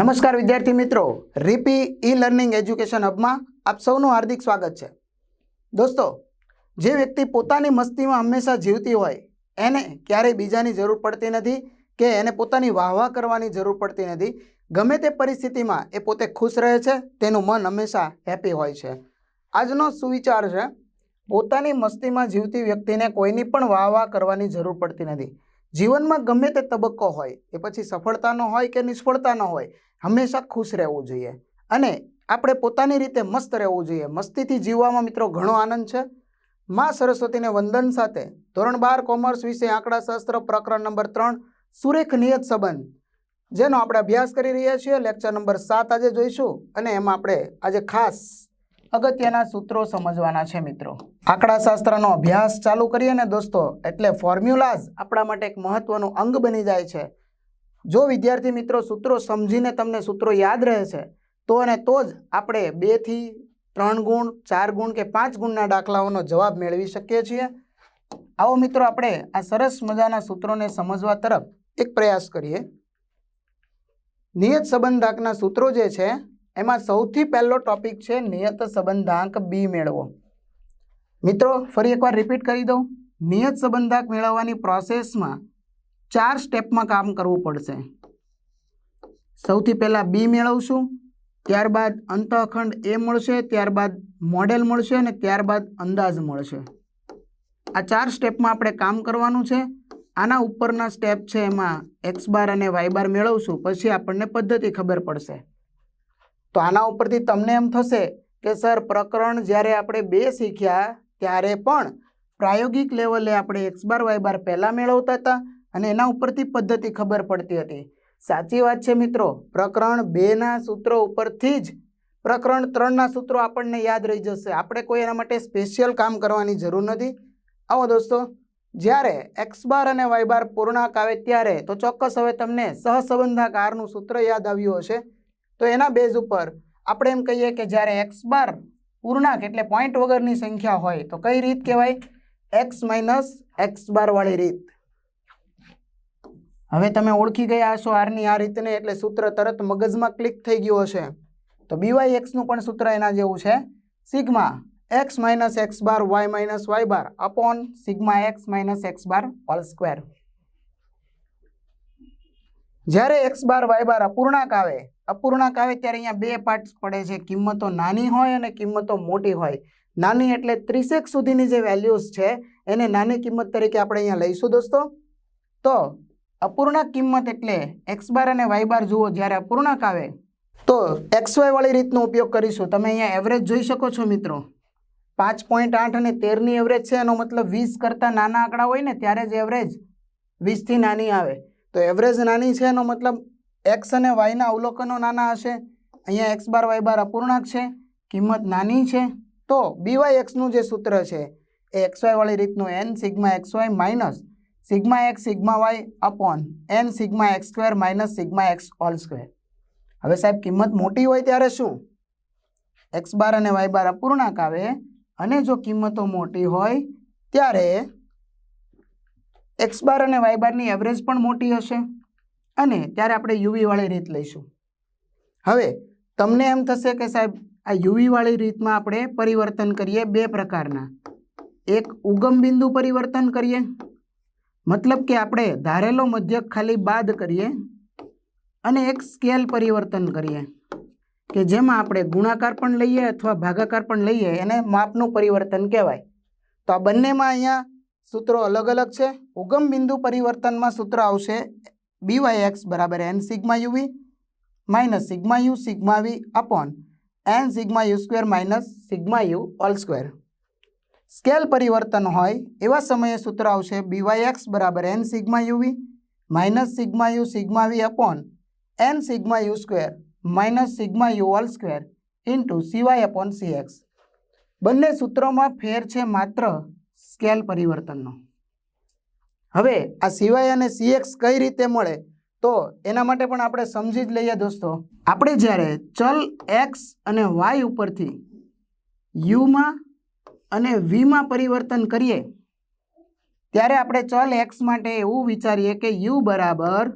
નમસ્કાર વિદ્યાર્થી મિત્રો. રીપી ઈ લર્નિંગ એજ્યુકેશન હબમાં આપ સૌનું હાર્દિક સ્વાગત છે. દોસ્તો, જે વ્યક્તિ પોતાની મસ્તીમાં હંમેશા જીવતી હોય, એને ક્યારેય બીજાની જરૂર પડતી નથી કે એને પોતાની વાહવાહ કરવાની જરૂર પડતી નથી. ગમે તે પરિસ્થિતિમાં એ પોતે ખુશ રહે છે, તેનું મન હંમેશા હેપી હોય છે. આજનો સુવિચાર છે, પોતાની મસ્તીમાં જીવતી વ્યક્તિને કોઈની પણ વાહવાહ કરવાની જરૂર પડતી નથી. જીવનમાં ગમે તે તબક્કો હોય, એ પછી સફળતાનો હોય કે નિષ્ફળતાનો હોય હંમેશા ખુશ રહેવું જોઈએ. અને આપણે પોતાની રીતે મસ્ત રહેવું જોઈએ. મસ્તીથી જીવવામાં મિત્રો ઘણો આનંદ છે. માં સરસ્વતીને વંદન સાથે ધોરણ બાર કોમર્સ વિષય આંકડાશાસ્ત્ર પ્રકરણ નંબર ત્રણ, સુરેખ નિયત સંબંધ, જેનો આપણે અભ્યાસ કરી રહ્યા છીએ. લેક્ચર નંબર સાત આજે જોઈશું અને એમાં આપણે આજે ખાસ અગત્યના સૂત્રો સમજવાના છે મિત્રો. આંકડાશાસ્ત્રનો અભ્યાસ ચાલુ કરીએ ને દોસ્તો, એટલે ફોર્મ્યુલાઝ આપણા માટે એક મહત્વનું અંગ બની જાય છે. જો વિદ્યાર્થી મિત્રો સૂત્રો સમજીને તમને સૂત્રો યાદ રહે છે તો અને તો જ આપણે બેથી ત્રણ ગુણ, ચાર ગુણ કે પાંચ ગુણના દાખલાઓનો જવાબ મેળવી શકીએ છીએ. આવો મિત્રો આપણે આ સરસ મજાના સૂત્રોને સમજવા તરફ એક પ્રયાસ કરીએ. નિયત સંબંધાંકના સૂત્રો જે છે, એમાં સૌથી પહેલો ટોપિક છે નિયત સંબંધાંક બી મેળવો. મિત્રો, ફરી એકવાર રિપીટ કરી દઉં. નિયત સંબંધાંક મેળવવાની પ્રોસેસમાં ચાર સ્ટેપમાં કામ કરવું પડશે. સૌથી પહેલાં બી મેળવશું, ત્યારબાદ અંતઃખંડ એ મળશે, ત્યારબાદ મોડેલ મળશે અને ત્યારબાદ અંદાજ મળશે. આ ચાર સ્ટેપમાં આપણે કામ કરવાનું છે. આના ઉપરના સ્ટેપ છે એમાં એક્સ બાર અને વાય બાર મેળવશું, પછી આપણને પદ્ધતિ ખબર પડશે. તો આના ઉપરથી તમને એમ થશે કે સર, પ્રકરણ જ્યારે આપણે બે શીખ્યા, ત્યારે પણ પ્રાયોગિક લેવલે આપણે એક્સ બાર વાય બાર પહેલાં મેળવતા હતા. અને એના ઉપરથી પદ્ધતિ ખબર પડતી હતી. સાચી વાત છે મિત્રો, પ્રકરણ બેના સૂત્રો ઉપરથી જ, પ્રકરણ ત્રણના સૂત્રો આપણને યાદ રહી જશે. આપણે કોઈ એના માટે સ્પેશિયલ કામ કરવાની જરૂર નથી. આવો દોસ્તો, જ્યારે એક્સ બાર અને વાય બાર પૂર્ણાંક આવે ત્યારે, તો ચોક્કસ હવે તમને સહસંબંધાકારનું સૂત્ર યાદ આવ્યું હશે. તો એના બેઝ ઉપર આપણે એમ કહીએ કે જ્યારે એક્સ બાર પૂર્ણાંક એટલે પોઈન્ટ વગરની સંખ્યા હોય, તો કઈ રીત કહેવાય? એક્સ માઇનસ એક્સ બારવાળી રીત. હવે તમે ઓળખી ગયા હશો આરની આ રીતને એટલે સૂત્ર તરત મગજમાં ક્લિક થઈ ગયું હશે. તો બીવાય એક્સનું પણ સૂત્ર એના જેવું છે. Sigma X minus X bar Y minus Y bar upon sigma X minus X bar all square જ્યારે એક્સ બાર વાય બાર અપૂર્ણાંક આવે અપૂર્ણાંક આવે ત્યારે અહીંયા બે પાર્ટ્સ પડે છે. કિંમતો નાની હોય અને કિંમતો મોટી હોય. નાની એટલે ત્રીસેક સુધીની જે વેલ્યુઝ છે, એને નાની કિંમત તરીકે આપણે અહીંયા લઈશું દોસ્તો. તો અપૂર્ણાંક કિંમત એટલે એક્સ બાર અને વાય બાર જુઓ, જ્યારે અપૂર્ણાંક આવે તો એક્સ વાય વાળી રીતનો ઉપયોગ કરીશું. તમે અહીંયા એવરેજ જોઈ શકો છો મિત્રો. પાંચ પોઈન્ટ આઠ અને તેરની એવરેજ છે, એનો મતલબ વીસ કરતાં નાના આંકડા હોય ને, ત્યારે જ એવરેજ વીસથી નાની આવે. તો એવરેજ નાની છે, એનો મતલબ એક્સ અને વાયના અવલોકનો નાના હશે. અહીંયા એક્સ બાર, વાય બાર અપૂર્ણાંક છે, કિંમત નાની છે. તો બીવાય એક્સનું જે સૂત્ર છે, એ એક્સ વાય વાળી રીતનું N sigma X Y minus sigma X, sigma Y upon N sigma X square minus sigma X all square. હવે સાહેબ, કિંમત મોટી હોય ત્યારે શું? એક્સ બાર અને વાય બાર અપૂર્ણાંક આવે અને જો કિંમતો મોટી હોય ત્યારે એક્સ બાર અને વાય બારની એવરેજ પણ મોટી હશે અને ત્યારે આપણે યુવીવાળી રીત લઈશું. હવે તમને એમ થશે કે સાહેબ, આ યુવીવાળી રીતમાં આપણે પરિવર્તન કરીએ બે પ્રકારના. એક ઉગમ બિંદુ પરિવર્તન કરીએ મતલબ કે આપણે ધારેલો મધ્યક ખાલી બાદ કરીએ અને એક સ્કેલ પરિવર્તન કરીએ કે જેમાં આપણે ગુણાકાર પણ લઈએ અથવા ભાગાકાર પણ લઈએ એને માપનું પરિવર્તન કહેવાય. તો આ બંનેમાં અહીંયા સૂત્રો અલગ અલગ છે. ઉગમ બિંદુ પરિવર્તનમાં સૂત્ર આવશે બીવાય એક્સ બરાબર N sigma U V minus sigma U sigma V upon N sigma U square minus sigma U all square scale પરિવર્તન હોય એવા સમયે સૂત્ર આવશે બીવાય એક્સ બરાબર N sigma U V minus sigma U sigma V upon N sigma U square minus sigma U all square into C Y upon C X બંને સૂત્રોમાં ફેર છે માત્ર સ્કેલ પરિવર્તનનો. હવે આ સીવાય અને સીએક્સ કઈ રીતે મળે તો એના માટે પણ આપણે સમજી જ લઈએ દોસ્તો. આપણે જ્યારે ચલ એક્સ અને વાય ઉપરથી યુમાં અને વીમાં પરિવર્તન કરીએ, ત્યારે આપણે ચલ એક્સ માટે એવું વિચારીએ કે યુ બરાબર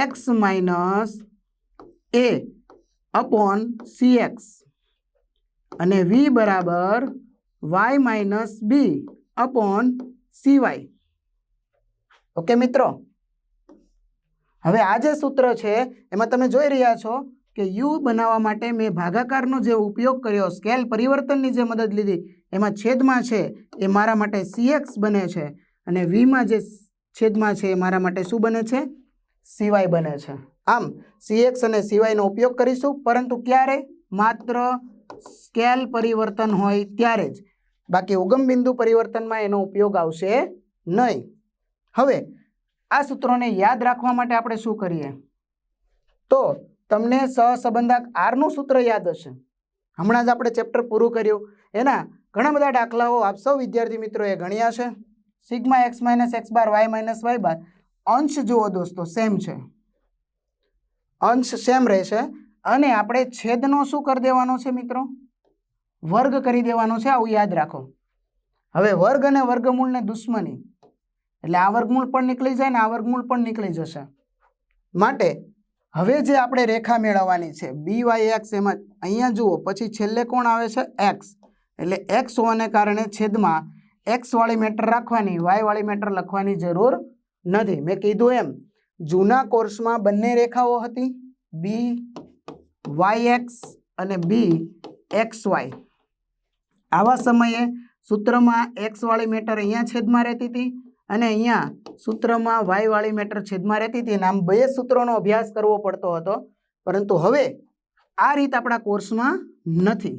X minus A upon C X અને વી બરાબર Y minus B upon C Y okay મિત્રો? હવે આ જે સૂત્ર છે, એમાં તમે જોઈ રહ્યા છો કે યુ બનાવવા માટે મેં ભાગાકારનો જે ઉપયોગ કર્યો સ્કેલ પરિવર્તનની જે મદદ લીધી એમાં છેદમાં છે એ મારા માટે સીએક્સ બને છે અને વીમાં જે છેદમાં છે એ મારા માટે શું બને છે? સીવાય બને છે. આમ સીએક્સ અને સીવાયનો ઉપયોગ કરીશું, પરંતુ ક્યારે? માત્ર સ્કેલ પરિવર્તન હોય ત્યારે જ. બાકી ઉગમ બિંદુ પરિવર્તનમાં એનો ઉપયોગ આવશે નહીં. હવે, આ સૂત્રોને યાદ રાખવા માટે આપણે શું કરીએ? તો, તમને સહસંબંધક આરનું સૂત્ર યાદ હશે. હમણાં જ આપણે ચેપ્ટર પૂરું કર્યું. એના ઘણા બધા દાખલાઓ આપ સૌ વિદ્યાર્થી મિત્રોએ ગણ્યા છે. Sigma X minus X bar, Y minus Y bar. અંશ જુઓ દોસ્તો, સેમ છે. અંશ સેમ રહેશે. અને આપણે છેદનો શું કરી દેવાનો છે મિત્રો? વર્ગ કરી દેવાનો છે, આવું યાદ રાખો. હવે વર્ગ અને વર્ગમૂળને દુશ્મની. એટલે આ વર્ગમૂળ પણ નીકળી જાય ને આ વર્ગમૂળ પણ નીકળી જશે. માટે હવે જે આપણે રેખા મેળવવાની છે, બી વાય એક્સ એમાં, અહીંયા જુઓ, પછી છેલ્લે કોણ આવે છે? એક્સ. એટલે એક્સ હોવાને કારણે છેદમાં એક્સવાળી મેટર રાખવાની વાય વાળી મેટર લખવાની જરૂર નથી. મેં કીધું એમ, જૂના કોર્સમાં બંને રેખાઓ હતી. બી વાય એક્સ અને બી એક્સ વાય આવા સમયે સૂત્રમાં એક્સવાળી મેટર અહીંયા છેદમાં રહેતી હતી અને અહીંયા સૂત્રમાં વાયવાળી મેટર છેદમાં રહેતી હતી. અને આમ બે સૂત્રોનો અભ્યાસ કરવો પડતો હતો, પરંતુ હવે આ રીત આપણા કોર્સમાં નથી.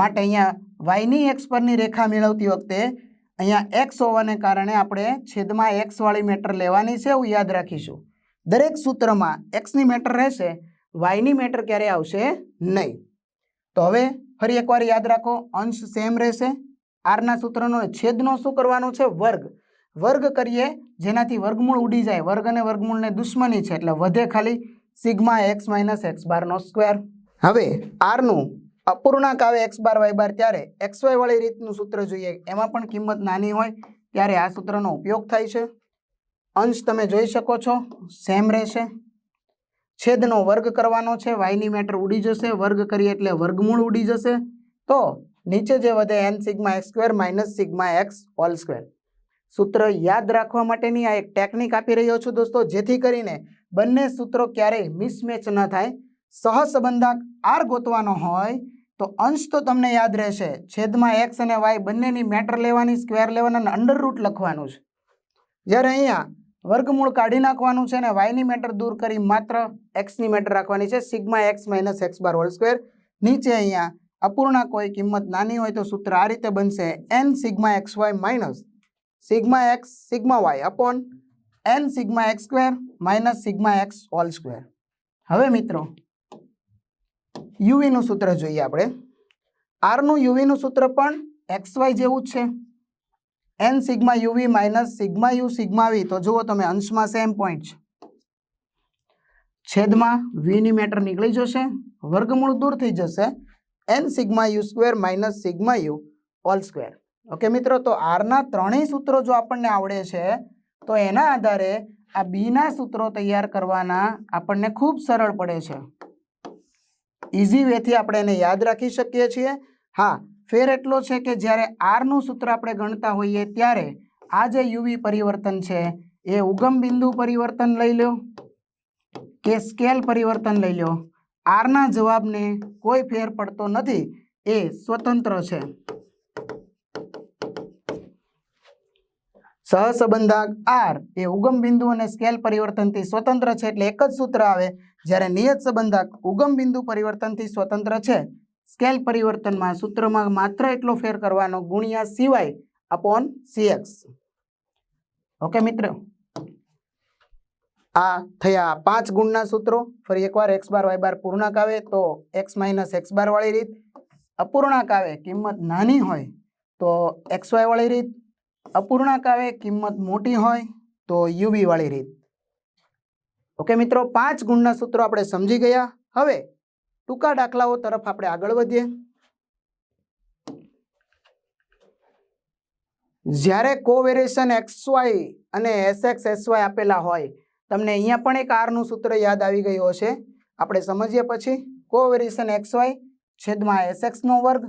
માટે અહીંયા વાયની એક્સ પરની રેખા મેળવતી વખતે અહીંયા એક્સ હોવાને કારણે આપણે છેદમાં એક્સવાળી મેટર લેવાની છે એવું યાદ રાખીશું. દરેક સૂત્રમાં એક્સની મેટર રહેશે, વાયની મેટર ક્યારે આવશે નહીં. તો હવે ફરી એકવાર યાદ રાખો, અંશ સેમ રહેશે. આરના સૂત્રનો છેદનો શું કરવાનો છે? વર્ગ. વર્ગ કરીએ, જેનાથી વર્ગમૂળ ઉડી જાય. વર્ગ અને વર્ગમૂળને દુશ્મની છે, એટલે વધે ખાલી સિગ્મા એક્સ માઇનસ એક્સ બારનો સ્ક્વેર. હવે આરનું અપૂર્ણાંક આવે એક્સ બાર વાય બાર ત્યારે એક્સ વાય વાળી રીતનું સૂત્ર જોઈએ. એમાં પણ કિંમત નાની હોય ત્યારે આ સૂત્રનો ઉપયોગ થાય છે. અંશ તમે જોઈ શકો છો સેમ રહેશે. છેદનો વર્ગ કરવાનો છે વાયની મેટર ઉડી જશે, વર્ગ કરીએ એટલે વર્ગમૂળ ઉડી જશે. તો નીચે જે વધે N sigma X square minus sigma X whole square સૂત્ર યાદ રાખવા માટેની આ એક ટેકનિક આપી રહ્યો છું દોસ્તો, જેથી કરીને બંને સૂત્રો ક્યારેય મિસમેચ ન થાય. સહસંબંધાક આર ગોતવાનો હોય તો અંશ તો તમને યાદ રહેશે. છેદમાં એક્સ અને વાય બંનેની મેટર લેવાની, સ્ક્વેર લેવાના અંડર રૂટ લખવાનું છે. જ્યારે અહીંયા વર્ગમૂળ કાઢી નાખવાનું છે અને વાયની મેટર દૂર કરી માત્ર એક્સની મેટર રાખવાની છે. Sigma X minus X bar whole square. નીચે અહીંયા અપૂર્ણાંક હોય કિંમત નાની હોય તો સૂત્ર આ રીતે બનશે. N sigma X Y minus sigma X sigma Y upon N sigma X square minus sigma X whole square. હવે મિત્રો યુવીનું સૂત્ર જોઈએ આપણે. આરનું યુવીનું સૂત્ર પણ એક્સ વાય જેવું જ છે. N sigma U V minus sigma U sigma V. તો જુઓ તમે અંશમાં સેમ પોઈન્ટ છેદમાં વીની મેટર નીકળી જશે. વર્ગમૂળ દૂર થઈ જશે. N sigma U square minus sigma U all square. Okay મિત્રો, તો આરના ત્રણેય સૂત્રો જો આપણને આવડે છે, તો એના આધારે આ બીના સૂત્રો તૈયાર કરવાના આપણને ખૂબ સરળ પડે છે. ઇઝી વેથી આપણે એને યાદ રાખી શકીએ છીએ. હા, ફેર એટલો છે કે જ્યારે આરનું સૂત્ર આપણે ગણતા હોઈએ ત્યારે આ જે યુવી પરિવર્તન છે, એ ઉગમ બિંદુ પરિવર્તન લઈ લો કે સ્કેલ પરિવર્તન લઈ લો. આરના જવાબને કોઈ ફેર પડતો નથી, એ સ્વતંત્ર છે. સહસંબંધક આર એ ઉગમ બિંદુ અને સ્કેલ પરિવર્તનથી સ્વતંત્ર છે એટલે એક જ સૂત્ર આવે. જ્યારે નિયત સંબંધાક ઉગમ બિંદુ પરિવર્તનથી સ્વતંત્ર છે. સ્કેલ પરિવર્તનમાં સૂત્રમાં માત્ર એટલો ફેર કરવાનો ગુણ્યા સિવાય અપોન સીએક્સ ઓકે મિત્ર? આ થયા પાંચ ગુણના સૂત્રો. ફરી એકવાર એક્સ બાર વાય બાર પૂર્ણાંક આવે તો એક્સ માઇનસ એક્સ બાર વાળી રીત. અપૂર્ણાંક આવે કિંમત નાની હોય તો એક્સ વાય વાળી રીત. અપૂર્ણાંક આવે કિંમત મોટી હોય તો યુવી વાળી રીત. ઓકે મિત્રો, પાંચ ગુણના સૂત્રો આપણે સમજી ગયા. હવે ટૂંકા દાખલાઓ તરફ આપણે આગળ વધીએ. જ્યારે કોવેરિએશન એક્સ વાય અને S S Y S Y આપેલા હોય, તમને અહીંયા પણ એક આરનું સૂત્ર યાદ આવી ગયું હશે. આપણે સમજીએ પછી. કોવેરિએશન એક્સ વાય છેદમાં એસ એક્સનો વર્ગ.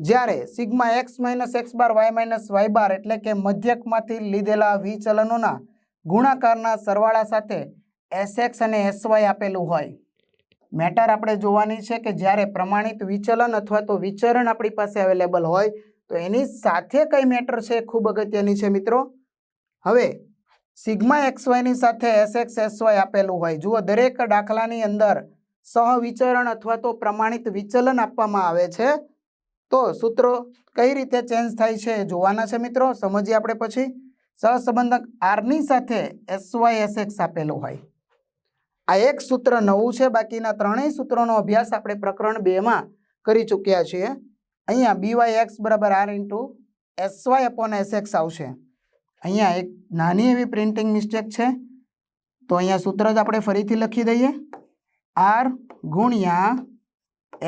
જ્યારે sigma X minus X bar, Y minus Y bar એટલે કે મધ્યકમાંથી લીધેલા વિચલનોના ગુણાકારના સરવાળા સાથે એસ એક્સ અને એસ વાય આપેલું હોય. મેટર આપણે જોવાની છે કે જ્યારે પ્રમાણિત વિચલન અથવા તો વિચરણ આપણી પાસે અવેલેબલ હોય, તો એની સાથે કઈ મેટર છે ખૂબ અગત્યની છે મિત્રો. હવે, સિગ્મા એક્સ વાયની સાથે એસ એક્સ, એસ વાય આપેલું હોય. જુઓ, દરેક દાખલાની અંદર સહવિચરણ અથવા તો પ્રમાણિત વિચલન આપવામાં આવે છે. તો સૂત્રો કઈ રીતે ચેન્જ થાય છે જોવાના છે મિત્રો. સમજીએ આપણે પછી. સહસંબંધક આરની સાથે એસ વાય એસ એક્સ આપેલું હોય. આ એક સૂત્ર નવું છે. બાકીના ત્રણેય સૂત્રોનો અભ્યાસ આપણે પ્રકરણ બેમાં કરી ચૂક્યા છીએ. અહીંયા બી વાય એક્સ બરાબર R into S Y upon S X આવશે. અહીંયા એક નાની એવી પ્રિન્ટિંગ મિસ્ટેક છે. તો અહીંયા સૂત્ર જ આપણે ફરીથી લખી દઈએ. આર ગુણ્યા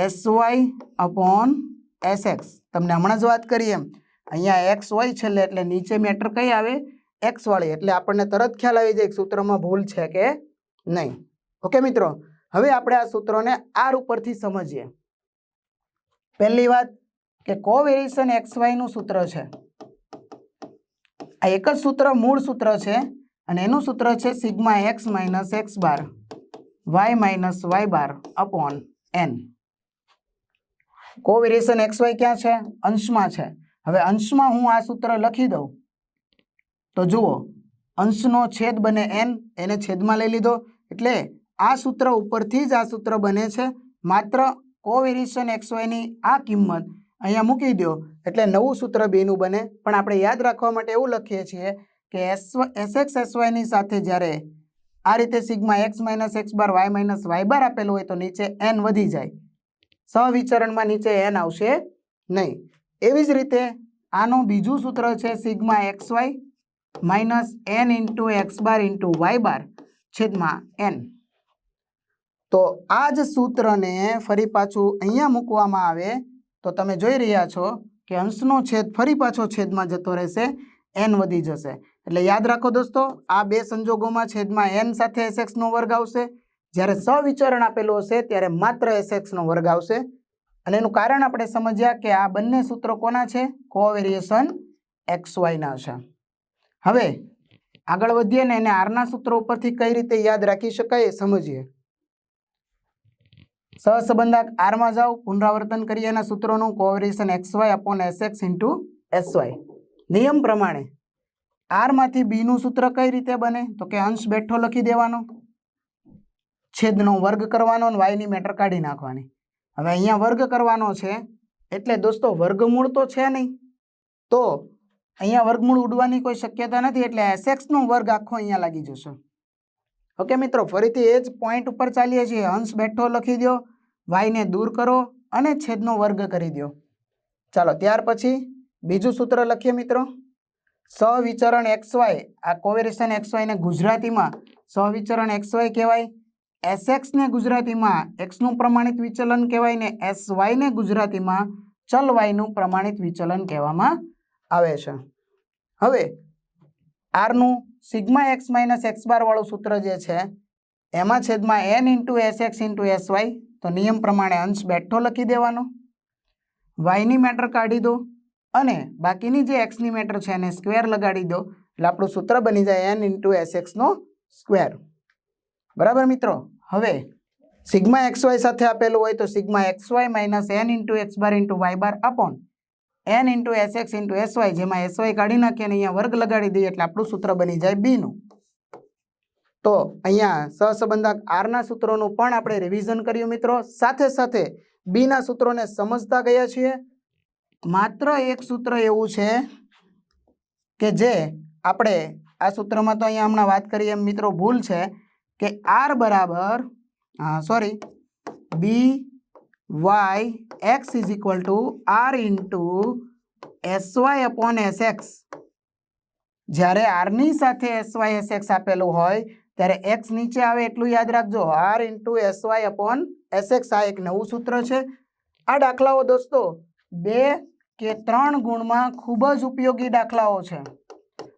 S Y upon S X તમને હમણાં જ વાત કરી એમ. અહીંયા એક્સ હોય છેલ્લે એટલે નીચે મેટર કઈ આવે? એક્સ વાળી. એટલે આપણને તરત ખ્યાલ આવી જાય સૂત્રમાં ભૂલ છે કે નહીં. ઓકે મિત્રો? હવે આપણે આ સૂત્રોને આર ઉપરથી સમજીએ. પહેલી વાત કે કોવેરિએશન એક્સ વાયનું સૂત્ર છે. આ એક જ સૂત્ર મૂળ સૂત્ર છે અને એનું સૂત્ર છે sigma X minus X bar Y minus Y bar upon N covariation X Y ક્યાં છે? અંશમાં છે. હવે અંશમાં હું આ સૂત્ર લખી દઉં. તો જુઓ, અંશનો છેદ બને એન એને છેદમાં લઈ લીધો. એટલે આ સૂત્ર ઉપરથી જ આ સૂત્ર બને છે. માત્ર કોવેરિએશન એક્સ વાયની આ કિંમત અહીંયા મૂકી દો એટલે નવું સૂત્ર બેનું બને. પણ આપણે યાદ રાખવા માટે એવું લખીએ છીએ કે એસ એસ એક્સ એસ વાયની સાથે જ્યારે આ રીતે sigma X minus X bar Y minus Y bar આપેલું હોય તો નીચે એન વધી જાય. સહવિચરણમાં નીચે એન આવશે નહીં. એવી જ રીતે આનું બીજું સૂત્ર છે sigma X Y minus N into X bar into Y bar છેદમાં એન તો આ જ સૂત્રને ફરી પાછું અહીંયા મૂકવામાં આવે તો તમે જોઈ રહ્યા છો કે અંશનો છેદ ફરી પાછો છેદમાં જતો રહેશે એન વધી જશે. એટલે યાદ રાખો દોસ્તો, આ બે સંજોગોમાં છેદમાં એન સાથે એસ એક્સનો વર્ગ આવશે જ્યારે સવિચરણ આપેલું હશે, ત્યારે માત્ર એસ એક્સનો વર્ગ આવશે. અને એનું કારણ આપણે સમજ્યા કે આ બંને સૂત્રો કોના છે? કોવેરિએશન એક્સ વાયના છે. હવે આગળ વધીએ ને એને આરના સૂત્રો ઉપરથી કઈ રીતે યાદ રાખી શકાય એ સમજીએ. સહસંબંધક આરમાં જાઓ, પુનરાવર્તન કરીએ એના સૂત્રોનું covariation X Y upon S X into S Y નિયમ પ્રમાણે આરમાંથી બીનું સૂત્ર કઈ રીતે બને? તો કે અંશ બેઠો લખી દેવાનો. છેદનો વર્ગ કરવાનો અને વાયની મેટર કાઢી નાખવાની. હવે અહીંયા વર્ગ કરવાનો છે, એટલે દોસ્તો વર્ગમૂળ તો છે નહીં. તો અહીંયા વર્ગમૂળ ઉડવાની કોઈ શક્યતા નથી, એટલે એસેક્સનો વર્ગ આખો અહીંયા લાગી જશે. ઓકે મિત્રો, ફરીથી એ જ પોઈન્ટ ઉપર ચાલીએ છીએ. અંશ બેઠો લખી દો વાયને દૂર કરો અને છેદનો વર્ગ કરી દો ચાલો, ત્યાર પછી બીજું સૂત્ર લખીએ મિત્રો. સવિચરણ એક્સ વાય, આ કોવેરેશન એક્સ વાયને ગુજરાતીમાં સવિચરણ એક્સ વાય કહેવાય. એસ એક્સને ગુજરાતીમાં એક્સનું પ્રમાણિત વિચલન કહેવાય ને એસ વાયને ગુજરાતીમાં ચલ વાયનું પ્રમાણિત વિચલન કહેવામાં આવે છે. હવે આરનું sigma X minus X bar વાળું સૂત્ર જે છે, એમાં છેદમાં N into S X into S Y તો નિયમ પ્રમાણે અંશ બેઠો લખી દેવાનો. વાયની મેટર કાઢી દો અને બાકીની જે એક્સની મેટર છે એને સ્ક્વેર લગાડી દો, એટલે આપણું સૂત્ર બની જાય એન ઇન્ટુ એસ એક્સનો સ્ક્વેર. બરાબર મિત્રો? હવે સિગ્મા એક્સ વાય સાથે આપેલું હોય તો sigma X Y minus N into X bar into Y bar upon N into S X into S Y જેમાં એસ વાય કાઢી નાખીએ અને અહીંયા વર્ગ લગાડી દઈએ એટલે આપણું સૂત્ર બની જાય બીનું તો અહીંયા સહસંબંધક આરના સૂત્રોનું પણ આપણે રિવિઝન કર્યું મિત્રો. સાથે સાથે બીના સૂત્રોને સમજતા ગયા છીએ. માત્ર એક સૂત્ર એવું છે કે જે આપણે આ સૂત્રમાં તો અહીંયા હમણાં વાત કરીએ એમ મિત્રો ભૂલ છે. કે આર બરાબર sorry B Y X is equal to R into S Y upon S X જ્યારે આરની સાથે એસ વાય એસ એક્સ આપેલું હોય, ત્યારે એક્સ નીચે આવે એટલું યાદ રાખજો. R into S Y upon S X આ એક નવું સૂત્ર છે. આ દાખલાઓ દોસ્તો, બે કે ત્રણ ગુણમાં ખૂબ જ ઉપયોગી દાખલાઓ છે.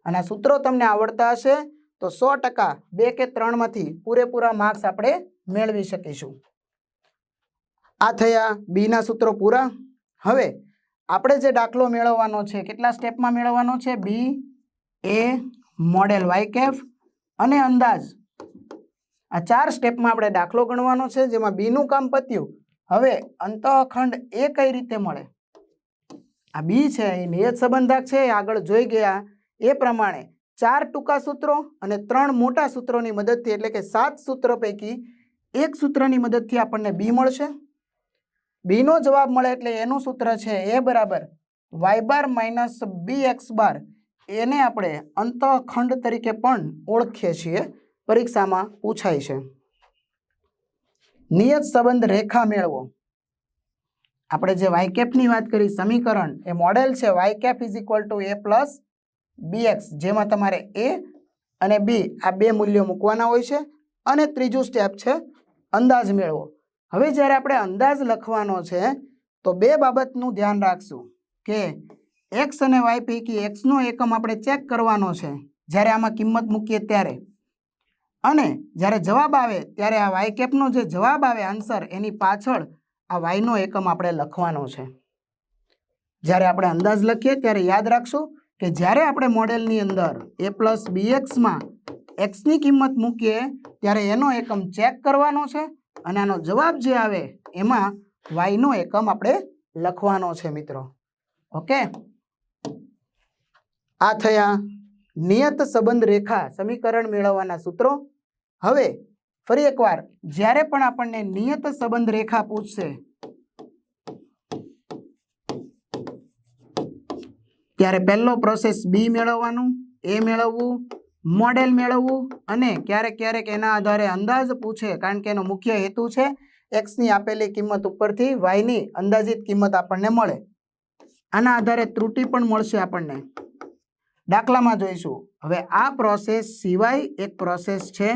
અને સૂત્રો તમને આવડતા હશે. તો સો ટકા બે કે ત્રણમાંથી પૂરેપૂરા માર્ક્સ આપણે મેળવી શકીશું. આ થયા બીના સૂત્રો પૂરા. હવે આપણે જે દાખલો મેળવવાનો છે, કેટલા સ્ટેપમાં મેળવવાનો છે? બી, એ, મોડેલ વાયકેફ અને અંદાજ. આ ચાર સ્ટેપમાં આપણે દાખલો ગણવાનો છે, જેમાં બીનું કામ પત્યું. હવે અંતઃખંડ એ કઈ રીતે મળે? આ બી છે એ નિયત સંબંધક છે આગળ જોઈ ગયા. એ પ્રમાણે ચાર ટૂંકા સૂત્રો અને ત્રણ મોટા સૂત્રોની મદદથી, એટલે કે સાત સૂત્ર પૈકી એક સૂત્રની મદદથી આપણને બી મળશે. બીનો જવાબ મળે એટલે એનું સૂત્ર છે એ બરાબર Y bar minus B X bar એને આપણે અંતઃખંડ તરીકે પણ ઓળખીએ છીએ. પરીક્ષામાં પૂછાય છે. નિયત સંબંધ રેખા મેળવો. આપણે જે વાયકેપની વાત કરી, સમીકરણ, એ મોડેલ છે Y cap is equal to A plus B X જેમાં તમારે એ અને બી આ બે મૂલ્યો મૂકવાના હોય છે અને ત્રીજું સ્ટેપ છે અંદાજ મેળવો. હવે જ્યારે આપણે અંદાજ લખવાનો છે, તો બે બાબતનું ધ્યાન રાખશું કે એક્સ અને વાય પૈકી એક્સનો એકમ આપણે ચેક કરવાનો છે, જ્યારે આમાં કિંમત મૂકીએ ત્યારે. અને જ્યારે જવાબ આવે, ત્યારે આ વાય કેપનો જે જવાબ આવે આન્સર એની પાછળ આ વાયનો એકમ આપણે લખવાનો છે. જ્યારે આપણે અંદાજ લખીએ, ત્યારે યાદ રાખશું કે જ્યારે આપણે મોડેલની અંદર એ પ્લસ બીએક્સમાં એક્સની કિંમત મૂકીએ, ત્યારે એનો એકમ ચેક કરવાનો છે અને આનો જવાબ જે આવે એમાં વાયનો એકમ આપણે લખવાનો છે, મિત્રો. ઓકે? આ થયા નિયત સંબંધ રેખા સમીકરણ મેળવવાના સૂત્રો. હવે ફરી એકવાર, જ્યારે પણ આપણને નિયત સંબંધ રેખા પૂછશે ત્યારે પહેલો પ્રોસેસ બી મેળવવાનું એ મેળવવું મોડેલ મેળવવું અને ક્યારેક ક્યારેક એના આધારે અંદાજ પૂછે કારણ કે એનો મુખ્ય હેતુ છે એક્સની આપેલી કિંમત ઉપરથી વાયની અંદાજિત કિંમત આપણને મળે. આના આધારે ત્રુટિ પણ મળશે આપણને. દાખલામાં જોઈશું. હવે આ પ્રોસેસ સિવાય એક પ્રોસેસ છે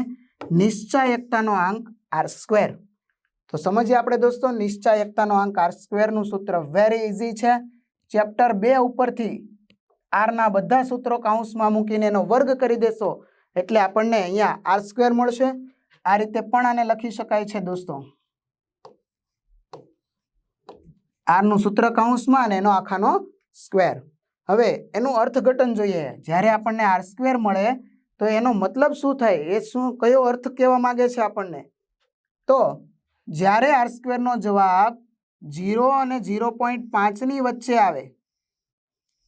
નિશ્ચાયકતાનો આંક આર સ્ક્વેર તો સમજીએ આપણે દોસ્તો, નિશ્ચાયકતાનો આંક આર સ્ક્વેરનું સૂત્ર. વેરી ઇઝી છે. ચેપ્ટર બે ઉપરથી આરના બધા સૂત્રો કાઉન્સમાં મૂકીને એનો વર્ગ કરી દેશો. એટલે આપણને અહીંયા આર સ્ક્વેર મળશે. આ રીતે પણ આને લખી શકાય છે દોસ્તો. આરનું સૂત્ર કાઉન્સમાં અને એનો આખાનો સ્ક્વેર. હવે એનું અર્થઘટન જોઈએ. જ્યારે આપણને આર સ્ક્વેર મળે, તો એનો મતલબ શું થાય? એ શું, કયો અર્થ કહેવા માગે છે આપણને? તો જ્યારે આર સ્ક્વેરનો જવાબ જીરો અને જીરો પોઈન્ટ પાંચની વચ્ચે આવે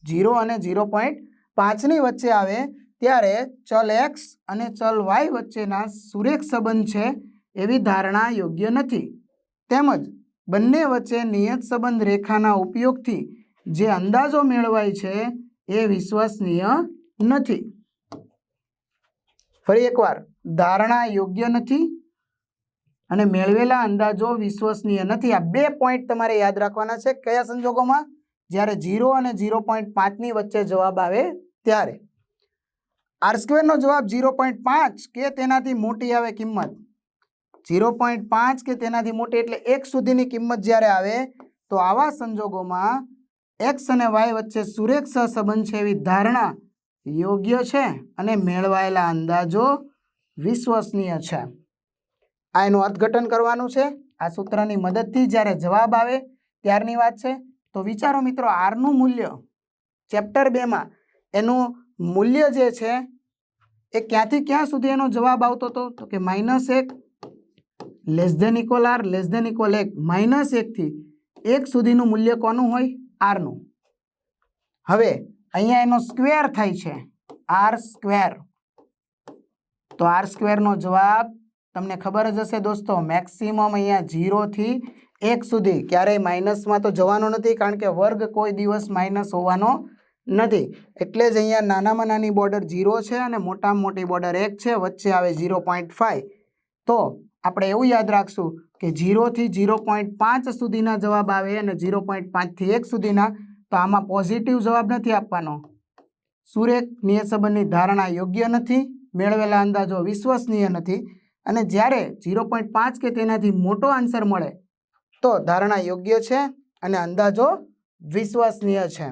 જીરો અને જીરો પોઈન્ટ પાંચની વચ્ચે આવે ત્યારે ચલ એક્સ અને ચલ વાય વચ્ચેના સુરેખ સંબંધ છે એવી ધારણા યોગ્ય નથી. તેમજ બંને વચ્ચે નિયત સંબંધ રેખાના ઉપયોગથી જે અંદાજો મેળવાય છે એ વિશ્વસનીય નથી. ફરી એકવાર, ધારણા યોગ્ય નથી અને મેળવેલા અંદાજો વિશ્વસનીય નથી. આ બે પોઈન્ટ તમારે યાદ રાખવાના છે. કયા સંજોગોમાં? જ્યારે જીરો અને જીરો પોઈન્ટ પાંચની વચ્ચે જવાબ આવે ત્યારે આર સ્ક્વેરનો જવાબ જીરો પોઈન્ટ પાંચ કે તેનાથી મોટી આવે કિંમત. જીરો પોઈન્ટ પાંચ કે તેનાથી મોટી એટલે એક સુધીની કિંમત જ્યારે આવે તો આવા સંજોગોમાં એક્સ અને વાય વચ્ચે સુરેખ સહસંબંધ છે એવી ધારણા યોગ્ય છે અને મેળવાયેલા અંદાજો વિશ્વસનીય છે. આ એનું અર્થઘટન કરવાનું છે. આ સૂત્રની મદદથી જ્યારે જવાબ આવે ત્યારની વાત છે. તો વિચારો મિત્રો, આરનું મૂલ્ય ચેપ્ટર બેમાં એનું મૂલ્ય જે છે, એ ક્યાંથી ક્યાં સુધી એનો જવાબ આવતો હતો? તો કે માઇનસ એક less than equal R, less than equal એક. માઇનસ એકથી એક સુધીનું મૂલ્ય કોનું હોય? આરનું. હવે અહીંયા એનો સ્ક્વેર થાય છે, આર સ્ક્વેર. તો આર સ્ક્વેરનો જવાબ તમને ખબર જ હશે દોસ્તો, મેક્સિમમ અહીંયા જીરોથી એક સુધી. ક્યારેય માઇનસમાં તો જવાનો નથી, કારણ કે વર્ગ કોઈ દિવસ માઇનસ હોવાનો નથી. એટલે જ અહીંયા નાનામાં નાની બોર્ડર ઝીરો છે અને મોટામાં મોટી બોર્ડર એક છે, વચ્ચે આવે ઝીરો પોઈન્ટ ફાઈવ. તો આપણે એવું યાદ રાખશું કે જીરોથી ઝીરો પોઈન્ટ પાંચ સુધીના જવાબ આવે અને ઝીરો પોઈન્ટ પાંચથી એક સુધીના, તો આમાં પોઝિટિવ જવાબ નથી આપવાનો. સુરેખ નિયસબંધની ધારણા યોગ્ય નથી, મેળવેલા અંદાજો વિશ્વસનીય નથી. અને જ્યારે ઝીરો પોઈન્ટ પાંચ કે તેનાથી મોટો આન્સર મળે તો ધારણા યોગ્ય છે અને અંદાજો વિશ્વસનીય છે.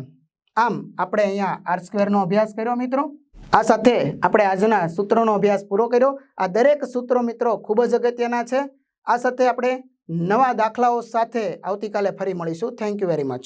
આમ, આપણે અહીંયા આર સ્ક્વેરનો અભ્યાસ કર્યો મિત્રો. આ સાથે આપણે આજના સૂત્રોનો અભ્યાસ પૂરો કર્યો. આ દરેક સૂત્રો મિત્રો ખૂબ જ અગત્યના છે. આ સાથે આપણે નવા દાખલાઓ સાથે આવતીકાલે ફરી મળીશું. Thank you very much